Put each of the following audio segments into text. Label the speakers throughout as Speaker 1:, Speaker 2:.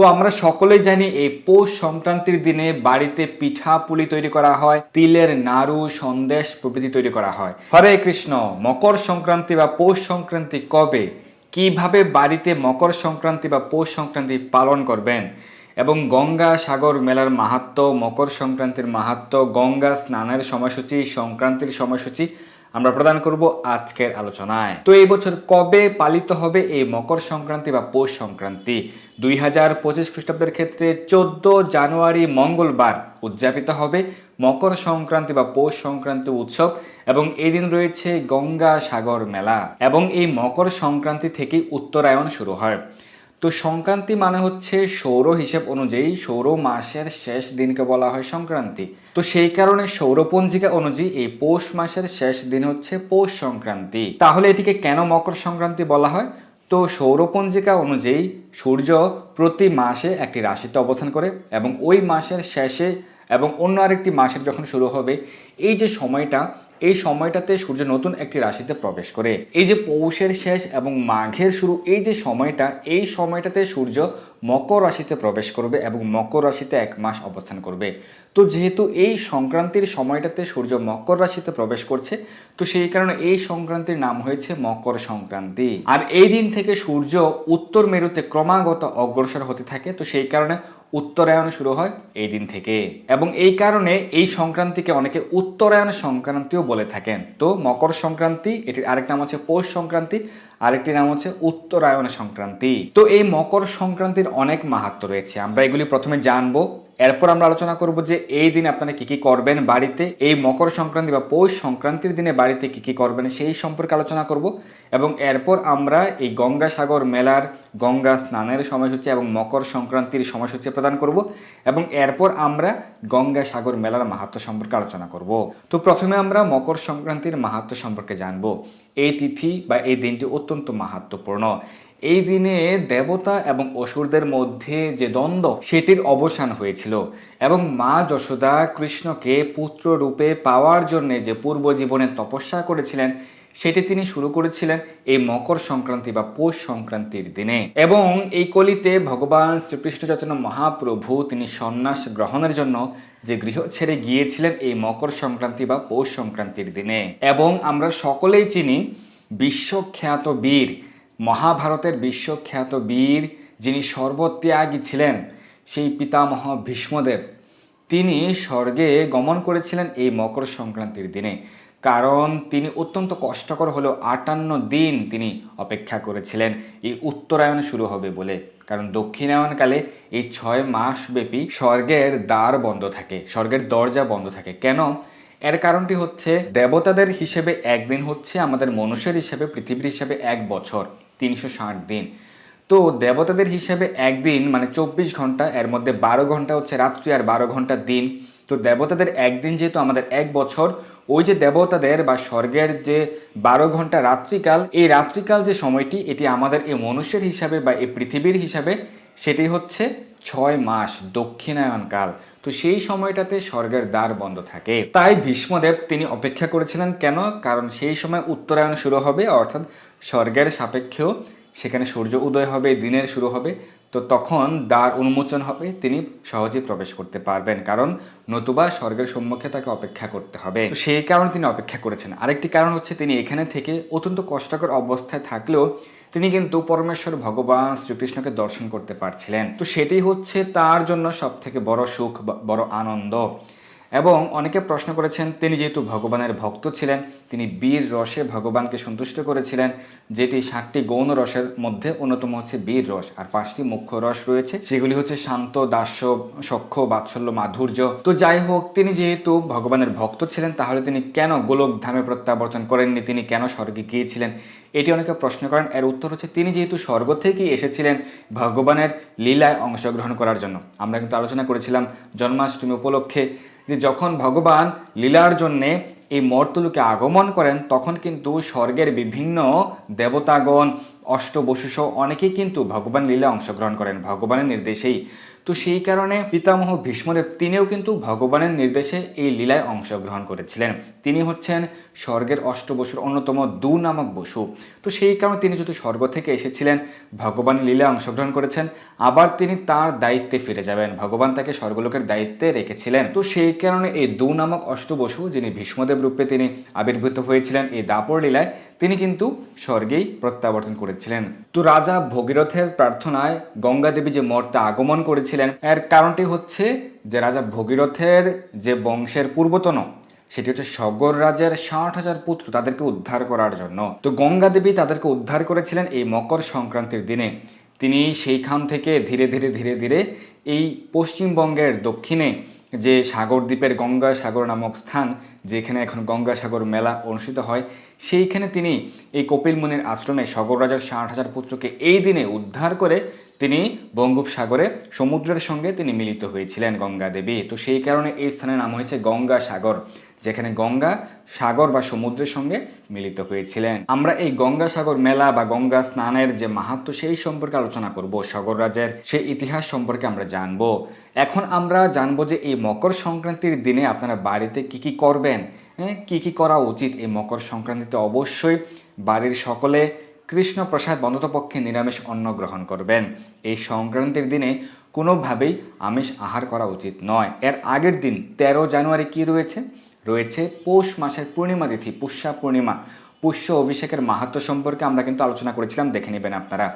Speaker 1: তো আমরা সকলেই জানি এই পৌষ সংক্রান্তির দিনে বাড়িতে পিঠা পুলি তৈরি করা হয়, তিলের নাড়ু, সন্দেশ প্রভৃতি তৈরি করা হয়। হরে কৃষ্ণ, মকর সংক্রান্তি বা পৌষ সংক্রান্তি কবে? কীভাবে বাড়িতে মকর সংক্রান্তি বা পৌষ সংক্রান্তি পালন করবেন? এবং গঙ্গা সাগর মেলার মাহাত্ম, মকর সংক্রান্তির মাহাত্ম, গঙ্গা স্নানের সময়সূচি, সংক্রান্তির সময়সূচি আমরা প্রদান করব আজকের আলোচনায়। তো এই বছর কবে পালিত হবে এই মকর সংক্রান্তি বা পৌষ সংক্রান্তি? দুই হাজার পঁচিশ খ্রিস্টাব্দের ক্ষেত্রে চোদ্দ জানুয়ারি মঙ্গলবার উদযাপিত হবে মকর সংক্রান্তি বা পৌষ সংক্রান্তি উৎসব এবং এই দিন রয়েছে গঙ্গা সাগর মেলা। এবং এই মকর সংক্রান্তি থেকে উত্তরায়ণ শুরু হয়। তো সংক্রান্তি মানে হচ্ছে সৌর হিসেব অনুযায়ী সৌর মাসের শেষ দিনকে বলা হয় সংক্রান্তি। তো সেই কারণে সৌরপঞ্জিকা অনুযায়ী এই পৌষ মাসের শেষ দিন হচ্ছে পৌষ সংক্রান্তি। তাহলে এটিকে কেন মকর সংক্রান্তি বলা হয়? তো সৌরপঞ্জিকা অনুযায়ী সূর্য প্রতি মাসে একটি রাশিতে অবস্থান করে এবং ওই মাসের শেষে এবং অন্য আরেকটি মাসের যখন শুরু হবে, এই যে সময়টা, এই সময়টাতে সূর্য নতুন একটি রাশিতে প্রবেশ করে। এই যে পৌষের শেষ এবং মাঘের শুরু, এই যে সময়টা, এই সময়টাতে সূর্য মকর রাশিতে প্রবেশ করবে এবং মকর রাশিতে এক মাস অবস্থান করবে। তো যেহেতু এই সংক্রান্তির সময়টাতে সূর্য মকর রাশিতে প্রবেশ করছে, তো সেই কারণে এই সংক্রান্তির নাম হয়েছে মকর সংক্রান্তি। আর এই দিন থেকে সূর্য উত্তর মেরুতে ক্রমাগত অগ্রসর হতে থাকে, তো সেই কারণে উত্তরায়ণ শুরু হয় এই দিন থেকে। এবং এই কারণে এই সংক্রান্তিকে অনেকে উত্তরায়ণ সংক্রান্তিও বলে থাকেন। তো মকর সংক্রান্তি, এটির আরেক নাম হচ্ছে পৌষ সংক্রান্তি, আরেকটি নাম হচ্ছে উত্তরায়ণ সংক্রান্তি। তো এই মকর সংক্রান্তির অনেক মাহাত্ম রয়েছে। আমরা এগুলি প্রথমে জানব। এরপর আমরা আলোচনা করব যে এই দিন আপনারা কি কি করবেন বাড়িতে, এই মকর সংক্রান্তি বা পৌষ সংক্রান্তির দিনে বাড়িতে কি কি করবেন সেই সম্পর্কে আলোচনা করব এবং এরপর আমরা এই গঙ্গা সাগর মেলার গঙ্গা স্নানের সময়সূচি এবং মকর সংক্রান্তির সময়সূচি প্রদান করব এবং এরপর আমরা গঙ্গা সাগর মেলার মাহাত্ম সম্পর্কে আলোচনা করব। তো প্রথমে আমরা মকর সংক্রান্তির মাহাত্ম সম্পর্কে জানব। এই তিথি বা এই দিনটি অত্যন্ত মাহাত্মপূর্ণ। এই দিনে দেবতা এবং অসুরদের মধ্যে যে দ্বন্দ্ব, সেটির অবসান হয়েছিল এবং মা যশোদা কৃষ্ণকে পুত্র রূপে পাওয়ার জন্য যে পূর্ব জীবনে তপস্যা করেছিলেন, সেটি তিনি শুরু করেছিলেন এই মকর সংক্রান্তি বা পৌষ সংক্রান্তির দিনে। এবং এই কলিতে ভগবান শ্রীকৃষ্ণ চৈতন্য মহাপ্রভু তিনি সন্ন্যাস গ্রহণের জন্য যে গৃহ ছেড়ে গিয়েছিলেন এই মকর সংক্রান্তি বা পৌষ সংক্রান্তির দিনে। এবং আমরা সকলেই চিনি, বিশ্বখ্যাত বীর মহাভারতের বিশ্বখ্যাত বীর যিনি সর্বত্যাগী ছিলেন, সেই পিতামহ ভীষ্মদেব। তিনি স্বর্গে গমন করেছিলেন এই মকর সংক্রান্তির দিনে। কারণ তিনি অত্যন্ত কষ্টকর হলেও আটান্ন দিন তিনি অপেক্ষা করেছিলেন। এই উত্তরায়ণ শুরু হবে বলে। কারণ দক্ষিণায়নকালে এই ছয় মাস ব্যাপী স্বর্গের দ্বার বন্ধ থাকে, স্বর্গের দরজা বন্ধ থাকে। কেন? এর কারণটি হচ্ছে, দেবতাদের হিসেবে একদিন হচ্ছে আমাদের মনুষ্যের হিসেবে, পৃথিবীর হিসেবে এক বছর। তিনশো ষাট দিন। তো দেবতাদের হিসাবে একদিন মানে চব্বিশ ঘণ্টা, এর মধ্যে বারো ঘণ্টা হচ্ছে রাত্রি আর বারো ঘণ্টা দিন। তো দেবতাদের একদিন যেহেতু আমাদের এক বছর, ওই যে দেবতাদের বা স্বর্গের যে বারো ঘণ্টা রাত্রিকাল, এই রাত্রিকাল যে সময়টি, এটি আমাদের এই মনুষ্যের হিসাবে বা এই পৃথিবীর হিসাবে, সেটি হচ্ছে ছয় মাস দক্ষিণায়ন কাল তো সেই সময়টাতে স্বর্গের দ্বার বন্ধ থাকে। তাই ভীষ্মদেব তিনি অপেক্ষা করেছিলেন, কেন? কারণ সেই সময় উত্তরায়ণ শুরু হবে, অর্থাৎ স্বর্গের সাপেক্ষেও সেখানে সূর্য উদয় হবে, দিনের শুরু হবে। তো তখন দ্বার উন্মোচন হবে, তিনি সহজে প্রবেশ করতে পারবেন, কারণ নতুবা স্বর্গের সম্মুখে তাকে অপেক্ষা করতে হবে। তো সেই কারণে তিনি অপেক্ষা করেছেন। আরেকটি কারণ হচ্ছে তিনি এখানে থেকে অত্যন্ত কষ্টকর অবস্থায় থাকলেও তিনি কিন্তু পরমেশ্বর ভগবান শ্রীকৃষ্ণকে দর্শন করতে পারছিলেন। তো সেটি হচ্ছে তার জন্য সব থেকে বড় সুখ বড় আনন্দ। এবং অনেকে প্রশ্ন করেছেন, তিনি যেহেতু ভগবানের ভক্ত ছিলেন, তিনি বীর রসে ভগবানকে সন্তুষ্ট করেছিলেন, যেটি ষাটটি গৌণ রসের মধ্যে অন্যতম হচ্ছে বীর রস, আর পাঁচটি মুখ্য রস রয়েছে, সেগুলি হচ্ছে শান্ত দাস্য সক্ষ, বাৎসল্য, মাধুর্য। তো যাই হোক, তিনি যেহেতু ভগবানের ভক্ত ছিলেন, তাহলে তিনি কেন গোলক ধামে প্রত্যাবর্তন করেননি, তিনি কেন স্বর্গে গিয়েছিলেন? এটি অনেকে প্রশ্ন করেন, এর উত্তর হচ্ছে তিনি যেহেতু স্বর্গ থেকেই এসেছিলেন ভগবানের লীলায় অংশগ্রহণ করার জন্য। আমরা কিন্তু আলোচনা করেছিলাম জন্মাষ্টমী উপলক্ষে যে যখন ভগবান লীলার জন্যে এই মর্তলুকে আগমন করেন, তখন কিন্তু স্বর্গের বিভিন্ন দেবতাগণ অষ্টবশুষ অনেকেই কিন্তু ভগবান লীলা অংশগ্রহণ করেন। ভগবানের নির্দেশেই তো সেই কারণে পিতামহ ভীষ্মদেব তিনিও কিন্তু ভগবানের নির্দেশে এই লীলায় অংশগ্রহণ করেছিলেন। তিনি হচ্ছেন স্বর্গের অষ্টবসুর অন্যতম দু নামক বসু। তো সেই কারণে তিনি যেহেতু স্বর্গ থেকে এসেছিলেন, ভগবান লীলায় অংশগ্রহণ করেছেন, আবার তিনি তার দায়িত্বে ফিরে যাবেন। ভগবান তাকে স্বর্গলোকের দায়িত্বে রেখেছিলেন। তো সেই কারণে এই দু নামক অষ্টবসু যিনি ভীষ্মদেব রূপে তিনি আবির্ভূত হয়েছিলেন, এই দাপর লীলায় তিনি কিন্তু স্বর্গেই প্রত্যাবর্তন করেছিলেন। তো রাজা ভগীরথের প্রার্থনায় গঙ্গা দেবী যে মর্তে আগমন করেছিলেন, এর কারণটি হচ্ছে যে রাজা ভগীরথের যে বংশের পূর্বতন, সেটি হচ্ছে সগর রাজের ষাট হাজার পুত্র তাদেরকে উদ্ধার করার জন্য। তো গঙ্গা দেবী তাদেরকে উদ্ধার করেছিলেন এই মকর সংক্রান্তির দিনে। তিনি সেইখান থেকে ধীরে ধীরে ধীরে ধীরে এই পশ্চিমবঙ্গের দক্ষিণে যে সাগর দ্বীপের গঙ্গা সাগর নামক স্থান, যেখানে এখন গঙ্গাসাগর মেলা অনুষ্ঠিত হয়, সেইখানে তিনি এই কপিল মুনির আশ্রমে সগর রাজার ষাট হাজার পুত্রকে এই দিনে উদ্ধার করে তিনি বঙ্গোপসাগরে সমুদ্রের সঙ্গে তিনি মিলিত হয়েছিলেন গঙ্গা দেবী তো সেই কারণে এই স্থানের নাম হয়েছে গঙ্গা সাগর যেখানে গঙ্গা, সাগর বা সমুদ্রের সঙ্গে মিলিত হয়েছিলেন। আমরা এই গঙ্গা সাগর মেলা বা গঙ্গা স্নানের যে মাহাত্ম, সেই সম্পর্কে আলোচনা করব সাগর রাজের সেই ইতিহাস সম্পর্কে আমরা জানব। এখন আমরা জানব যে এই মকর সংক্রান্তির দিনে আপনারা বাড়িতে কি কি করবেন হ্যাঁ? কী কী করা উচিত এই মকর সংক্রান্তিতে? অবশ্যই বাড়ির সকলে কৃষ্ণপ্রসাদ বন্ধতপক্ষে নিরামিষ অন্ন গ্রহণ করবেন। এই সংক্রান্তির দিনে কোনোভাবেই আমিষ আহার করা উচিত নয়। এর আগের দিন তেরো জানুয়ারি কি রয়েছে? রয়েছে পৌষ মাসের পূর্ণিমা তিথি, পুষ্যা পূর্ণিমা। পুষ্য অভিষেকের মাহাত্ম সম্পর্কে আমরা কিন্তু আলোচনা করেছিলাম, দেখে নেবেন আপনারা।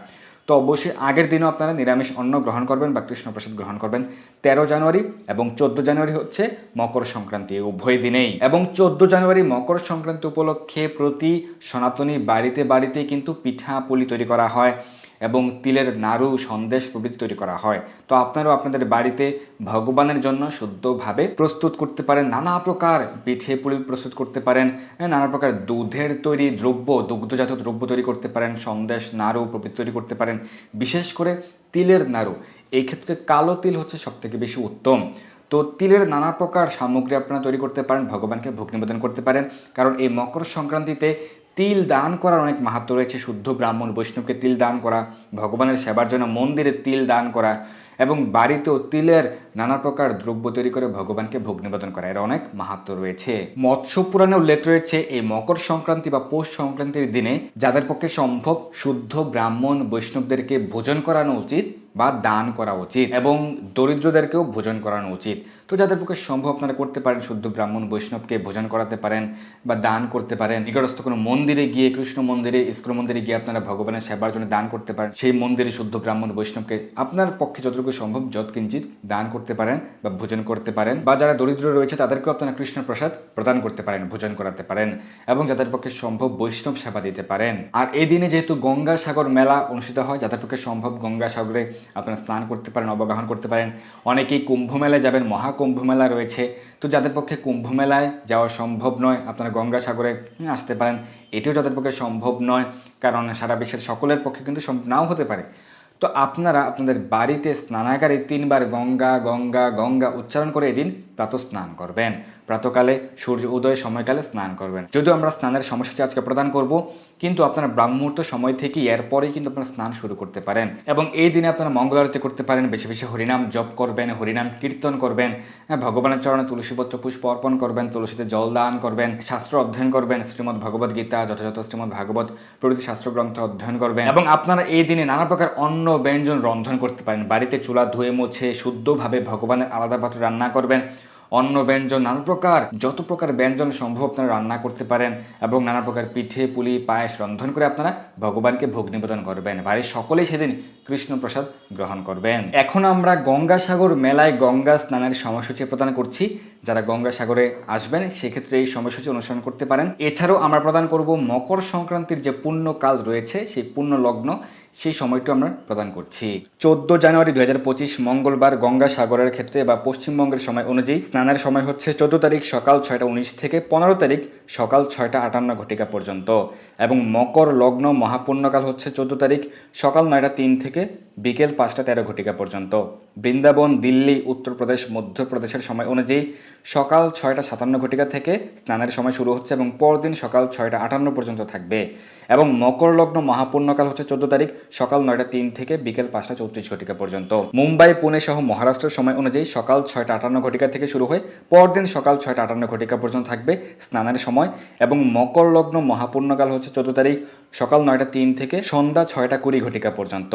Speaker 1: তো অবশ্যই আগের দিনও আপনারা নিরামিষ অন্ন গ্রহণ করবেন বা কৃষ্ণপ্রসাদ গ্রহণ করবেন। তেরো জানুয়ারি এবং চোদ্দ জানুয়ারি হচ্ছে মকর সংক্রান্তি উভয় দিনেই। এবং চোদ্দ জানুয়ারি মকর সংক্রান্তি উপলক্ষে প্রতি সনাতনী বাড়িতে বাড়িতে কিন্তু পিঠা পুলি তৈরি করা হয়। এবং তিলের নাড়ু সন্দেশ প্রভৃতি তৈরি করা হয়। তো আপনারাও আপনাদের বাড়িতে ভগবানের জন্য শুদ্ধভাবে প্রস্তুত করতে পারেন নানা প্রকার পিঠে পুলি প্রস্তুত করতে পারেন হ্যাঁ, নানা প্রকার দুধের তৈরি দ্রব্য দুগ্ধজাত দ্রব্য তৈরি করতে পারেন সন্দেশ নাড়ু প্রভৃতি তৈরি করতে পারেন বিশেষ করে তিলের নাড়ু। এই ক্ষেত্রে কালো তিল হচ্ছে সবথেকে বেশি উত্তম। তো তিলের নানা প্রকার সামগ্রী আপনারা তৈরি করতে পারেন ভগবানকে ভোগ নিবেদন করতে পারেন। কারণ এই মকর সংক্রান্তিতে তিল দান করার অনেক মাহাত্ম রয়েছে। শুদ্ধ ব্রাহ্মণ বৈষ্ণবকে তিল দান করা, ভগবানের সেবার জন্য মন্দিরে তিল দান করা এবং বাড়িতেও তিলের নানা প্রকার দ্রব্য তৈরি করে ভগবানকে ভোগ নিবেদন করা, এর অনেক মাহাত্ম রয়েছে। মৎস্য পুরাণে উল্লেখ রয়েছে, এই মকর সংক্রান্তি বা পৌষ সংক্রান্তির দিনে যাদের পক্ষে সম্ভব শুদ্ধ ব্রাহ্মণ বৈষ্ণবদেরকে ভোজন করানো উচিত বা দান করা উচিত এবং দরিদ্রদেরকেও ভোজন করানো উচিত। তো যাদের পক্ষে সম্ভব আপনারা করতে পারেন, শুদ্ধ ব্রাহ্মণ বৈষ্ণবকে ভোজন করাতে পারেন বা দান করতে পারেন। নিকটস্থ কোনো মন্দিরে গিয়ে, কৃষ্ণ মন্দিরে, ইস্কর মন্দিরে গিয়ে আপনারা ভগবানের সেবার জন্য দান করতে পারেন। সেই মন্দিরে শুদ্ধ ব্রাহ্মণ বৈষ্ণবকে আপনার পক্ষে যতটুকু সম্ভব যত কিঞ্চিত দান করতে পারেন বা ভোজন করতে পারেন বা যারা দরিদ্র রয়েছে তাদেরকেও আপনারা কৃষ্ণ প্রসাদ প্রদান করতে পারেন, ভোজন করাতে পারেন এবং যাদের পক্ষে সম্ভব বৈষ্ণব সেবা দিতে পারেন। আর এই দিনে যেহেতু গঙ্গা সাগর মেলা অনুষ্ঠিত হয়, যাদের পক্ষে সম্ভব গঙ্গা সাগরে আপনারা স্নান করতে পারেন, অবগাহন করতে পারেন। অনেকেই কুম্ভ মেলায় যাবেন মহাকুম্ভ মেলা রয়েছে। তো যাদের পক্ষে কুম্ভ মেলায় যাওয়া সম্ভব নয়, আপনারা গঙ্গাসাগরে আসতে পারেন। এটিও যাদের পক্ষে সম্ভব নয়, কারণ সারা বিশ্বের সকলের পক্ষে কিন্তু সম্ভব নাও হতে পারে। তো আপনারা আপনাদের বাড়িতে স্নানাগারে তিনবার গঙ্গা গঙ্গা গঙ্গা উচ্চারণ করে এদিন প্রাতঃ স্নান করবেন। প্রাতকালে সূর্য উদয় সময়কালে স্নান করবেন। যদিও আমরা স্নানের সময়সূচি আজকে প্রদান করব কিন্তু আপনার ব্রাহ্মুহূর্ত সময় থেকে এরপরেই কিন্তু আপনারা স্নান শুরু করতে পারেন। এবং এই দিনে আপনারা মঙ্গল আরতি করতে পারেন বেশি বেশি হরিনাম জপ করবেন হরিনাম কীর্তন করবেন হ্যাঁ, ভগবানের চরণে তুলসীপত্র পুষ্প অর্পণ করবেন তুলসীতে জল দান করবেন শাস্ত্র অধ্যয়ন করবেন শ্রীমদ ভগবত গীতা যথাযথ শ্রীমদ ভাগবত প্রভৃতি শাস্ত্রগ্রন্থ অধ্যয়ন করবেন। এবং আপনারা এই দিনে নানা প্রকার অন্ন ব্যঞ্জন রন্ধন করতে পারেন। বাড়িতে চুলা ধুয়ে মুছে শুদ্ধভাবে ভগবানের আলাদা পাত্র রান্না করবেন। অন্ন, ব্যঞ্জন, নানা প্রকার, যত প্রকার ব্যঞ্জন সম্ভব আপনারা রান্না করতে পারেন এবং নানা প্রকার পিঠে, পুলি, পায়েস রন্ধন করে আপনারা ভগবানকে ভোগ নিবেদন করবেন। বাড়ির সকলেই সেদিন কৃষ্ণপ্রসাদ গ্রহণ করবেন। এখন আমরা গঙ্গাসাগর মেলায় গঙ্গা স্নানের সময়সূচি প্রদান করছি। যারা গঙ্গাসাগরে আসবেন, সেক্ষেত্রে এই সময়সূচি অনুসরণ করতে পারেন। এছাড়াও আমরা প্রদান করব মকর সংক্রান্তির যে পুণ্যকাল রয়েছে, সেই পুণ্য লগ্ন, সেই সময়টি আমরা প্রদান করছি। চোদ্দ জানুয়ারি দু হাজার পঁচিশ, মঙ্গলবার গঙ্গাসাগরের ক্ষেত্রে বা পশ্চিমবঙ্গের সময় অনুযায়ী স্নানের সময় হচ্ছে চোদ্দ তারিখ সকাল ছয়টা উনিশ থেকে পনেরো তারিখ সকাল ছয়টা আটান্ন ঘটিকা পর্যন্ত। এবং মকর লগ্ন মহাপূর্ণকাল হচ্ছে চোদ্দ তারিখ সকাল নয়টা তিন থেকে বিকেল পাঁচটা তেরো ঘটিকা পর্যন্ত। বৃন্দাবন, দিল্লি, উত্তরপ্রদেশ, মধ্যপ্রদেশের সময় অনুযায়ী সকাল ছয়টা সাতান্ন ঘটিকা থেকে স্নানের সময় শুরু হচ্ছে এবং পরদিন সকাল ছয়টা আটান্ন পর্যন্ত থাকবে। এবং মকর লগ্ন মহাপূর্ণকাল হচ্ছে চোদ্দ তারিখ, সকাল নয়টা তিন থেকে বিকেল পাঁচটা চৌত্রিশ ঘটিকা পর্যন্ত। মুম্বাই, পুনে সহ মহারাষ্ট্রের সময় অনুযায়ী সকাল ছয়টা আটান্ন ঘটিকা থেকে শুরু হয়ে পরদিন সকাল ছয়টা আটান্ন ঘটিকা পর্যন্ত থাকবে স্নানের সময়। এবং মকর লগ্ন মহাপূর্ণকাল হচ্ছে চোদ্দ তারিখ সকাল নয়টা তিন থেকে সন্ধ্যা ছয়টা কুড়ি ঘটিকা পর্যন্ত।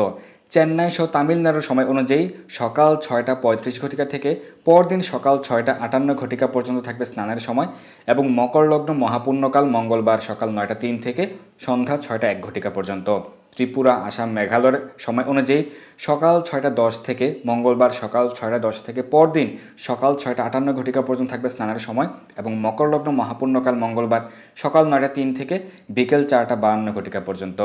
Speaker 1: চেন্নাই সহ তামিলনাড়ুর সময় অনুযায়ী সকাল ছয়টা পঁয়ত্রিশ ঘটিকা থেকে পরদিন সকাল ছয়টা আটান্ন ঘটিকা পর্যন্ত থাকবে স্নানের সময় এবং মকর লগ্ন মহাপূর্ণকাল মঙ্গলবার সকাল নয়টা তিন থেকে সন্ধ্যা ছয়টা এক ঘটিকা পর্যন্ত। ত্রিপুরা, আসাম, মেঘালয়ের সময় অনুযায়ী সকাল ছয়টা দশ থেকে মঙ্গলবার সকাল ছয়টা দশ থেকে পরদিন সকাল ছয়টা আটান্ন ঘটিকা পর্যন্ত থাকবে স্নানের সময় এবং মকর লগ্ন মহাপূর্ণকাল মঙ্গলবার সকাল নয়টা তিন থেকে বিকেল চারটা বাহান্ন ঘটিকা পর্যন্ত।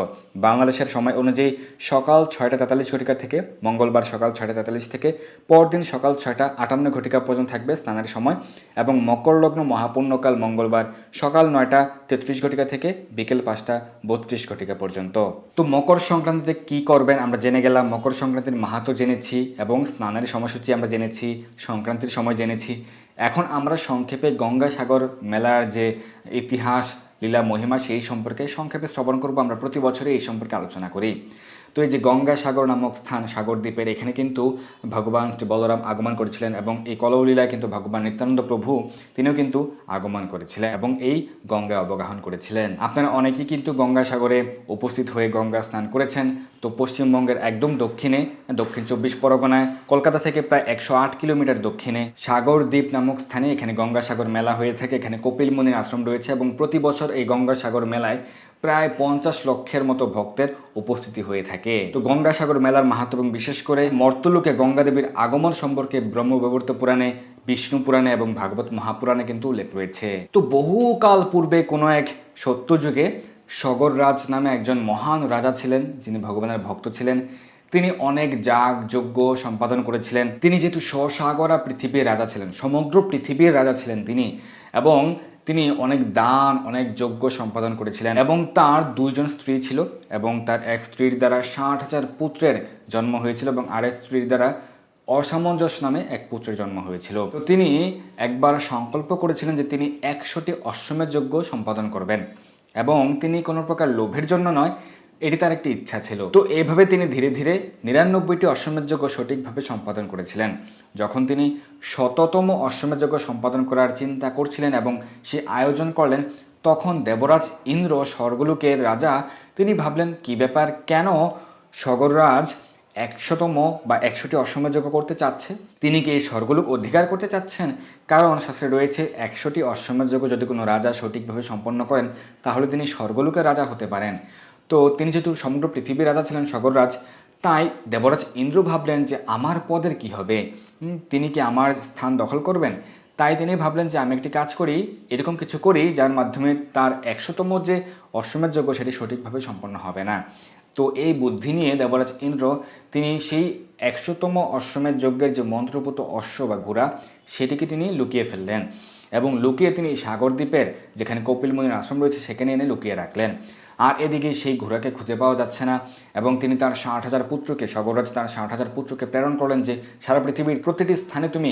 Speaker 1: বাংলাদেশের সময় অনুযায়ী সকাল ছয়টা তেতাল্লিশ ঘটিকা থেকে মঙ্গলবার সকাল ছয়টা তেতাল্লিশ থেকে পরদিন সকাল ছয়টা আটান্ন ঘটিকা পর্যন্ত থাকবে স্নানের সময় এবং মকর লগ্ন মহাপূর্ণকাল মঙ্গলবার সকাল নয়টা তেত্রিশ ঘটিকা থেকে বিকেল পাঁচটা বত্রিশ ঘটিকা পর্যন্ত। তো মকর সংক্রান্তিতে কি করবেন? আমরা জেনে গেলাম, মকর সংক্রান্তির মাহাতো জেনেছি এবং স্নানের সময়সূচি আমরা জেনেছি, সংক্রান্তির সময় জেনেছি। এখন আমরা সংক্ষেপে গঙ্গাসাগর মেলার যে ইতিহাস, লীলা, মহিমা, সেই সম্পর্কে সংক্ষেপে শ্রবণ করব। আমরা প্রতি বছরে এই সম্পর্কে আলোচনা করি। তো এই যে গঙ্গাসাগর নামক স্থান সাগর দ্বীপের, এখানে কিন্তু ভগবান শ্রী বলরাম আগমন করেছিলেন এবং এই কলৌলীলায় কিন্তু ভগবান নিত্যানন্দ প্রভু তিনিও কিন্তু আগমন করেছিলেন এবং এই গঙ্গা অবগাহন করেছিলেন। আপনারা অনেকেই কিন্তু গঙ্গাসাগরে উপস্থিত হয়ে গঙ্গা স্নান করেছেন। তো পশ্চিমবঙ্গের একদম দক্ষিণে, দক্ষিণ চব্বিশ পরগনায়, কলকাতা থেকে প্রায় একশো আট কিলোমিটার দক্ষিণে সাগর দ্বীপ নামক স্থানে এখানে গঙ্গাসাগর মেলা হয়ে থাকে। এখানে কপিল মুনির আশ্রম রয়েছে এবং প্রতি বছর এই গঙ্গাসাগর মেলায় প্রায় পঞ্চাশ লক্ষের মতো ভক্তের উপস্থিতি হয়ে থাকে। তো গঙ্গাসাগর মেলার মাহাত্ম এবং বিশেষ করে মর্তলোকে গঙ্গা দেবীর আগমন সম্পর্কে ব্রহ্মবিবর্ত পুরাণে, বিষ্ণু পুরাণে এবং ভাগবত মহাপুরাণে কিন্তু উল্লেখ রয়েছে। তো বহুকাল পূর্বে কোনো এক সত্যযুগে সগররাজ নামে একজন মহান রাজা ছিলেন, যিনি ভগবানের ভক্ত ছিলেন। তিনি অনেক যাগ, যজ্ঞ সম্পাদন করেছিলেন। তিনি যেহেতু স্বসাগরা পৃথিবীর রাজা ছিলেন, সমগ্র পৃথিবীর রাজা ছিলেন তিনি। এবং তিনি অনেক দান, অনেক যজ্ঞ সম্পাদন করেছিলেন এবং তার দুইজন স্ত্রী ছিল এবং তার এক স্ত্রীর দ্বারা ষাট হাজার পুত্রের জন্ম হয়েছিল এবং আরেক স্ত্রীর দ্বারা অসামঞ্জস্য নামে এক পুত্রের জন্ম হয়েছিল। তো তিনি একবার সংকল্প করেছিলেন যে তিনি একশোটি অশ্বমের যজ্ঞ সম্পাদন করবেন এবং তিনি কোনো প্রকার লোভের জন্য নয় এটি তার একটি ইচ্ছা ছিল। তো এইভাবে তিনি ধীরে ধীরে নিরানব্বইটি অশ্বমের যজ্ঞ সঠিকভাবে সম্পাদন করেছিলেন। যখন তিনি শততম অশ্বমের যজ্ঞ সম্পাদন করার চিন্তা করছিলেন এবং সে আয়োজন করলেন, তখন দেবরাজ ইন্দ্র স্বর্গলোকের রাজা, তিনি ভাবলেন, কি ব্যাপার, কেন স্বগররাজ একশোতম বা একশোটি অশ্বমের যজ্ঞ করতে চাচ্ছে? তিনি কি এই স্বর্গলোক অধিকার করতে চাচ্ছেন? কারণ শাস্ত্রে রয়েছে, একশোটি অশ্বমের যজ্ঞ যদি কোনো রাজা সঠিকভাবে সম্পন্ন করেন, তাহলে তিনি স্বর্গলোকের রাজা হতে পারেন। তো তিনি যেহেতু সমগ্র পৃথিবীর রাজা ছিলেন সগররাজ তাই দেবরাজ ইন্দ্র ভাবলেন যে আমার পদের কি হবে? তিনি কি আমার স্থান দখল করবেন? তাই তিনি ভাবলেন যে আমি একটি কাজ করি, এরকম কিছু করি যার মাধ্যমে তার একশোতম যে অশ্বমের যজ্ঞ সেটি সঠিকভাবে সম্পন্ন হবে না। তো এই বুদ্ধি নিয়ে দেবরাজ ইন্দ্র, তিনি সেই একশোতম অশ্বমের যজ্ঞের যে মন্ত্রপুত অশ্ব বা ঘোড়া, সেটিকে তিনি লুকিয়ে ফেললেন এবং লুকিয়ে তিনি সাগরদ্বীপের, যেখানে কপিল মুনির আশ্রম রয়েছে, সেখানে এনে লুকিয়ে রাখলেন। আর এদিকে সেই ঘোড়াকে খুঁজে পাওয়া যাচ্ছে না এবং তিনি তার ষাট হাজার পুত্রকে সগরাজ তার ষাট হাজার পুত্রকে প্রেরণ করলেন যে, সারা পৃথিবীর প্রতিটি স্থানে তুমি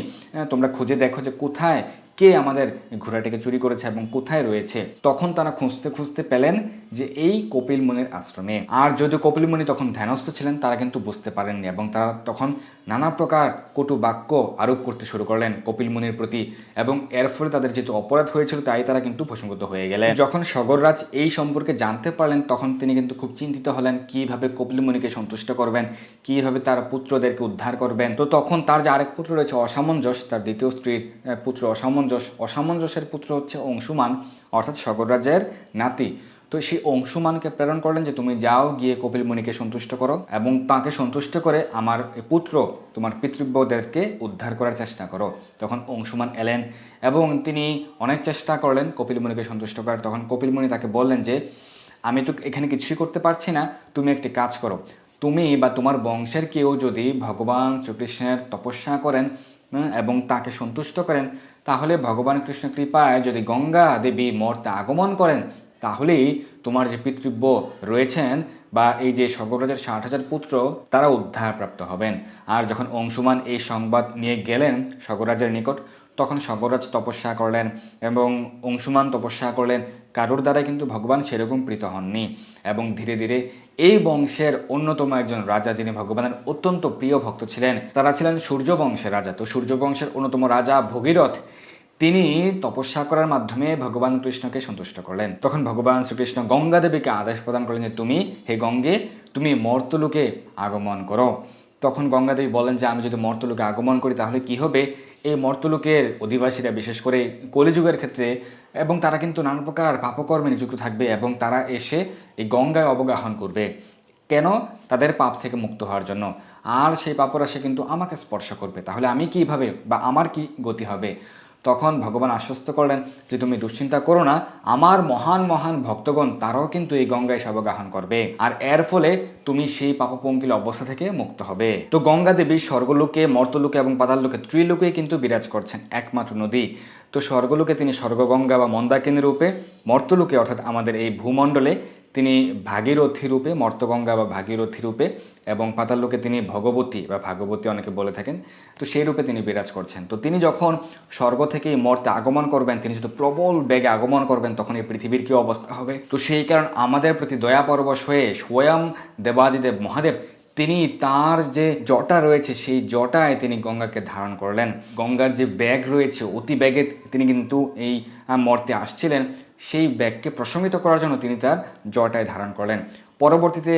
Speaker 1: তোমরা খুঁজে দেখো যে কোথায় কে আমাদের ঘোড়াটিকে চুরি করেছে এবং কোথায় রয়েছে, তখন তারা খুঁজতে খুঁজতে পেলেন যে এই কপিল মুনির আশ্রমে। আর যদিও কপিল মুনি তখন ধ্যানস্থ ছিলেন, তারা কিন্তু বুঝতে পারেননি এবং তারা তখন নানা প্রকার কটু বাক্য আরোপ করতে শুরু করলেন কপিল মুনির প্রতি এবং এর ফলে তাদের যেহেতু অপরাধ হয়েছিল, তাই তারা কিন্তু ভস্মীভূত হয়ে গেলেন। যখন সগররাজ এই সম্পর্কে জানতে পারলেন, তখন তিনি কিন্তু খুব চিন্তিত হলেন, কীভাবে কপিল মুনিকে সন্তুষ্ট করবেন, কীভাবে তার পুত্রদেরকে উদ্ধার করবেন। তো তখন তার যে আরেক পুত্র রয়েছে অসামঞ্জস, তার দ্বিতীয় স্ত্রীর পুত্র অসামঞ্জস অসামঞ্জসের পুত্র হচ্ছে অংশুমান, অর্থাৎ সগররাজের নাতি। তো সেই অংশুমানকে প্রেরণ করলেন যে, তুমি যাও গিয়ে কপিল মুনিকে সন্তুষ্ট করো এবং তাকে সন্তুষ্ট করে আমার পুত্র, তোমার পিতৃব্যদেরকে উদ্ধার করার চেষ্টা করো। তখন অংশুমান এলেন এবং তিনি অনেক চেষ্টা করলেন কপিল মুনিকে সন্তুষ্ট করার। তখন কপিল তাকে বললেন যে, আমি তো এখানে কিছুই করতে পারছি না, তুমি একটি কাজ করো। তুমি বা তোমার বংশের কেউ যদি ভগবান শ্রীকৃষ্ণের তপস্যা করেন এবং তাকে সন্তুষ্ট করেন তাহলে ভগবান কৃষ্ণ কৃপায় যদি গঙ্গা দেবী মর্তে আগমন করেন, তাহলেই তোমার যে পিতৃব্য রয়েছেন বা এই যে সগরাজের ষাট হাজার পুত্র, তারা উদ্ধারপ্রাপ্ত হবেন। আর যখন অংশুমান এই সংবাদ নিয়ে গেলেন সগরাজের নিকট, তখন সগরাজ তপস্যা করলেন এবং অংশুমান তপস্যা করলেন। কারোর দ্বারা কিন্তু ভগবান সেরকম প্রীত হননি। এবং ধীরে ধীরে এই বংশের অন্যতম একজন রাজা যিনি ভগবানের অত্যন্ত প্রিয় ভক্ত ছিলেন, তারা ছিলেন সূর্য বংশের রাজা। তো সূর্য বংশের অন্যতম রাজা ভগীরথ, তিনি তপস্যা করার মাধ্যমে ভগবান কৃষ্ণকে সন্তুষ্ট করলেন। তখন ভগবান শ্রীকৃষ্ণ গঙ্গা দেবীকে আদেশ প্রদান করলেন যে, তুমি হে গঙ্গে, তুমি মর্তলোকে আগমন করো। তখন গঙ্গা দেবী বলেন যে, আমি যদি মর্তলোকে আগমন করি, তাহলে কি হবে? এই মর্তলোকের অধিবাসীরা, বিশেষ করে কলিযুগের ক্ষেত্রে, এবং তারা কিন্তু নানা প্রকার পাপকর্মে নিযুক্ত থাকবে এবং তারা এসে এই গঙ্গায় অবগাহন করবে। কেন? তাদের পাপ থেকে মুক্ত হওয়ার জন্য। আর সেই পাপরাশি কিন্তু আমাকে স্পর্শ করবে। তাহলে আমি কীভাবে বা আমার কি গতি হবে? তখন ভগবান আশ্বস্ত করলেন যে তুমি দুশ্চিন্তা করো না, আমার মহান মহান ভক্তগণ তারাও কিন্তু এই গঙ্গায় সবগাহন করবে। আর এর ফলে তুমি সেই পাপপঙ্কিল অবস্থা থেকে মুক্ত হবে। তো গঙ্গা দেবী স্বর্গলোকে, মর্তলোকে এবং পাতাললোকে ত্রিলোকে কিন্তু বিরাজ করছেন একমাত্র নদী। তো স্বর্গলোকে তিনি স্বর্গগঙ্গা বা মন্দাকিনী রূপে, মর্তলোকে অর্থাৎ আমাদের এই ভূমণ্ডলে তিনি ভাগীরথী রূপে, মর্তগঙ্গা বা ভাগীরথী রূপে এবং পাতাললোকে তিনি ভগবতী বা ভাগবতী অনেকে বলে থাকেন, তো সেই রূপে তিনি বিরাজ করছেন। তো তিনি যখন স্বর্গ থেকে এই মর্তে আগমন করবেন, তিনি যদি প্রবল বেগে আগমন করবেন, তখন এই পৃথিবীর কী অবস্থা হবে? তো সেই কারণ আমাদের প্রতি দয়া পরবশ হয়ে স্বয়ং দেবাদিদেব মহাদেব তিনি তার যে জটা রয়েছে, সেই জটায় তিনি গঙ্গাকে ধারণ করলেন। গঙ্গার যে ব্যাগ রয়েছে, অতি ব্যাগে তিনি কিন্তু এই মর্তে আসছিলেন। সেই ব্যাগকে প্রশমিত করার জন্য তিনি তার জটায় ধারণ করলেন। পরবর্তীতে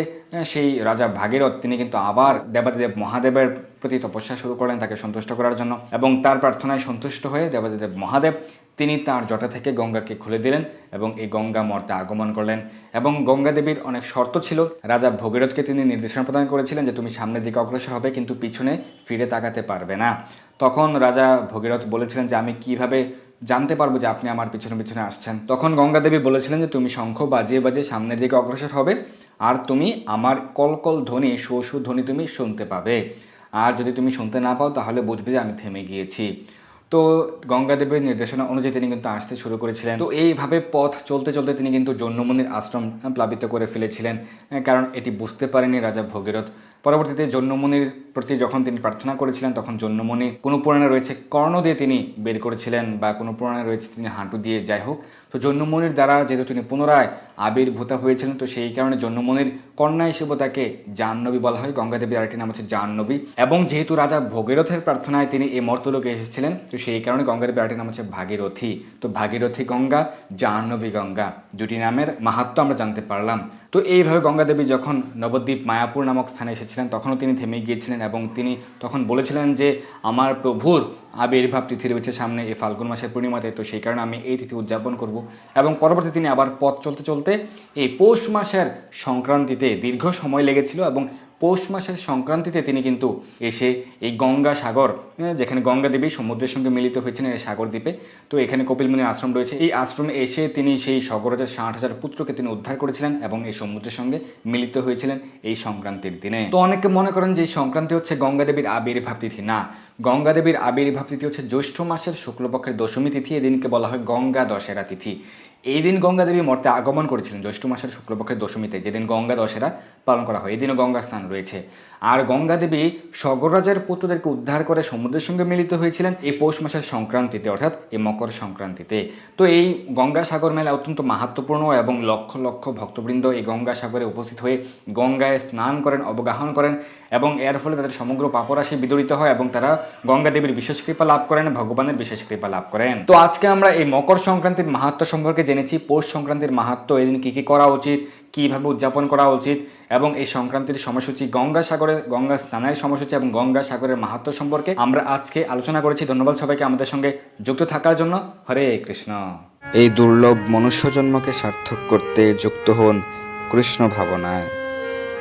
Speaker 1: সেই রাজা ভাগীরথ তিনি কিন্তু আবার দেবাদিদেব মহাদেবের প্রতি তপস্যা শুরু করলেন তাকে সন্তুষ্ট করার জন্য এবং তার প্রার্থনায় সন্তুষ্ট হয়ে দেবাদিদেব মহাদেব তিনি তার জটা থেকে গঙ্গাকে খুলে দিলেন এবং এই গঙ্গা মর্তে আগমন করলেন। এবং গঙ্গা দেবীর অনেক শর্ত ছিল। রাজা ভগীরথকে তিনি নির্দেশনা প্রদান করেছিলেন যে, তুমি সামনের দিকে অগ্রসর হবে, কিন্তু পিছনে ফিরে তাকাতে পারবে না। তখন রাজা ভগীরথ বলেছিলেন যে, আমি কীভাবে জানতে পারব যে, আপনি আমার পিছনে পিছনে আসছেন? তখন গঙ্গা দেবী বলেছিলেন যে, তুমি শঙ্খ বাজিয়ে বাজিয়ে সামনের দিকে অগ্রসর হবে, আর তুমি আমার কলকল ধ্বনি, শো ধ্বনি তুমি শুনতে পাবে। আর যদি তুমি শুনতে না পাও, তাহলে বুঝবে যে, আমি থেমে গিয়েছি। তো গঙ্গাদেবের নির্দেশনা অনুযায়ী তিনি কিন্তু আসতে শুরু করেছিলেন। তো এইভাবে পথ চলতে চলতে তিনি কিন্তু জন্মমনির আশ্রম প্লাবিত করে ফেলেছিলেন, কারণ এটি বুঝতে পারেনি রাজা ভগীরথ। পরবর্তীতে জন্মমনির প্রতি যখন তিনি প্রার্থনা করেছিলেন, তখন জন্মমণি কোনো পুরাণে রয়েছে কর্ণ দিয়ে তিনি বের করেছিলেন বা কোনো পুরাণে রয়েছে তিনি হাঁটু দিয়ে। যাই হোক, তো জন্মমনির দ্বারা যেহেতু তিনি পুনরায় আবির্ভূত হয়েছিলেন, তো সেই কারণে জন্মমনির কন্যা হিসেবে তাকে জাহ্নবী বলা হয়। গঙ্গাদেবীর আরেকটি নাম হচ্ছে জাহ্নবী। এবং যেহেতু রাজা ভগীরথের প্রার্থনায় তিনি এই মর্তলোকে এসেছিলেন, তো সেই কারণে গঙ্গাদেবীর আরেকটি নাম হচ্ছে ভাগীরথী। তো ভাগীরথী গঙ্গা, জাহ্নবী গঙ্গা, দুটি নামের মাহাত্ম আমরা জানতে পারলাম। তো এইভাবে গঙ্গাদেবী যখন নবদ্বীপ মায়াপুর নামক স্থানে এসেছিলেন, তখনও তিনি থেমে গিয়েছিলেন এবং তিনি তখন বলেছিলেন যে, আমার প্রভুর আবির্ভাব তিথি রয়েছে সামনে এই ফাল্গুন মাসের পূর্ণিমাতে, তো সেই কারণে আমি এই তিথি উদযাপন করব। এবং পরবর্তী তিনি আবার পথ চলতে চলতে এই পৌষ মাসের সংক্রান্তিতে দীর্ঘ সময় লেগেছিল এবং পৌষ মাসের সংক্রান্তিতে তিনি কিন্তু এসে এই গঙ্গা সাগর যেখানে গঙ্গা দেবী সমুদ্রের সঙ্গে মিলিত হয়েছিলেন এই সাগর দ্বীপে, তো এখানে কপিলমুনির আশ্রম রয়েছে। এই আশ্রমে এসে তিনি সেই সগরজের ষাট হাজার পুত্রকে তিনি উদ্ধার করেছিলেন এবং এই সমুদ্রের সঙ্গে মিলিত হয়েছিলেন এই সংক্রান্তির দিনে। তো অনেকে মনে করেন যে সংক্রান্তি হচ্ছে গঙ্গা দেবীর আবির্ভাব তিথি না, গঙ্গা দেবীর আবির্ভাব তিথি হচ্ছে জ্যৈষ্ঠ মাসের শুক্লপক্ষের দশমী তিথি, এদিনকে বলা হয় গঙ্গা দশেরা তিথি। এই দিন গঙ্গা দেবী মর্তে আগমন করেছিলেন জ্যৈষ্ঠ মাসের শুক্লপক্ষের দশমীতে, যেদিন গঙ্গা দশেরা পালন করা হয়। এই দিনও গঙ্গা স্নান রয়েছে। আর গঙ্গা দেবী সগররাজের পুত্রদেরকে উদ্ধার করে সমুদ্রের সঙ্গে মিলিত হয়েছিলেন এই পৌষ মাসের সংক্রান্তিতে, অর্থাৎ এই মকর সংক্রান্তিতে। তো এই গঙ্গা সাগর মেলা অত্যন্ত মাহাত্মপূর্ণ এবং লক্ষ লক্ষ ভক্তবৃন্দ এই গঙ্গা সাগরে উপস্থিত হয়ে গঙ্গায় স্নান করেন, অবগাহন করেন এবং এর ফলে তাদের সমগ্র পাপরাশি বিদরিত হয় এবং তারা গঙ্গা দেবীর বিশেষ কৃপা লাভ করেন, ভগবানের বিশেষ কৃপা লাভ করেন। তো আজকে আমরা এই মকর সংক্রান্তির মাহাত্ম সম্পর্কে জেনেছি, পৌষ সংক্রান্তির মাহাত্ম এদিন কী কী করা উচিত, কীভাবে উদযাপন করা উচিত, এবং এই সংক্রান্তির সময়সূচি গঙ্গা সাগরে, গঙ্গা স্নানের সময়সূচি এবং গঙ্গা সাগরের মাহাত্ম সম্পর্কে আমরা আজকে আলোচনা করেছি। ধন্যবাদ সবাইকে আমাদের সঙ্গে যুক্ত থাকার জন্য। হরে কৃষ্ণ।
Speaker 2: এই দুর্লভ মনুষ্য জন্মকে সার্থক করতে যুক্ত হন কৃষ্ণ ভাবনায়।